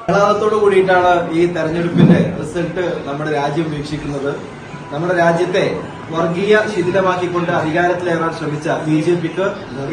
ആഹ്ലാദത്തോടു കൂടിയിട്ടാണ് ഈ തെരഞ്ഞെടുപ്പിന്റെ റിസൾട്ട് നമ്മുടെ രാജ്യം വീക്ഷിക്കുന്നത്. നമ്മുടെ രാജ്യത്തെ വർഗീയ ശിഥിലമാക്കിക്കൊണ്ട് അധികാരത്തിലേറാൻ ശ്രമിച്ച ബി ജെ പിക്ക്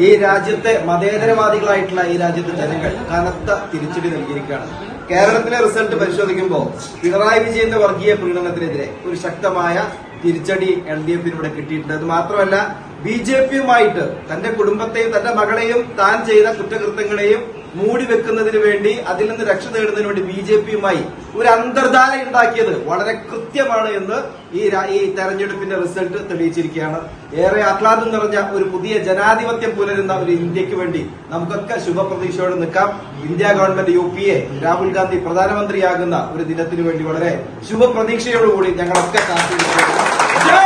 ഈ രാജ്യത്തെ മതേതരവാദികളായിട്ടുള്ള ഈ രാജ്യത്തെ ജനങ്ങൾ കനത്ത തിരിച്ചടി നൽകിയിരിക്കുകയാണ്. കേരളത്തിലെ റിസൾട്ട് പരിശോധിക്കുമ്പോൾ പിണറായി വിജയന്റെ വർഗീയ പ്രീണനത്തിനെതിരെ ഒരു ശക്തമായ തിരിച്ചടി എൽ ഡി എഫിന് ഇവിടെ കിട്ടിയിട്ടുണ്ട്. അത് മാത്രമല്ല ബി ജെ പിയുമായിട്ട് തന്റെ കുടുംബത്തെയും തന്റെ മകളെയും താൻ ചെയ്ത കുറ്റകൃത്യങ്ങളെയും മൂടി വെക്കുന്നതിന് വേണ്ടി അതിൽ നിന്ന് രക്ഷ നേടുന്നതിന് വേണ്ടി ബി ജെ പിയുമായി ഒരു അന്തർധാര ഉണ്ടാക്കിയത് വളരെ കൃത്യമാണ് എന്ന് ഈ ഈ തെരഞ്ഞെടുപ്പിന്റെ റിസൾട്ട് തെളിയിച്ചിരിക്കുകയാണ്. ഏറെ ആഹ്ലാദം നിറഞ്ഞ ഒരു പുതിയ ജനാധിപത്യം പുലരുന്ന ഒരു ഇന്ത്യയ്ക്ക് വേണ്ടി നമുക്കൊക്കെ ശുഭപ്രതീക്ഷയോടെ നിൽക്കാം. India government U P A Rahul Gandhi പ്രധാനമന്ത്രിയാകുന്ന ഒരു ദിനത്തിനു വേണ്ടി വളരെ ശുഭപ്രതീക്ഷയോടുകൂടി ഞങ്ങളൊക്കെ കാത്തിരിക്കുന്നു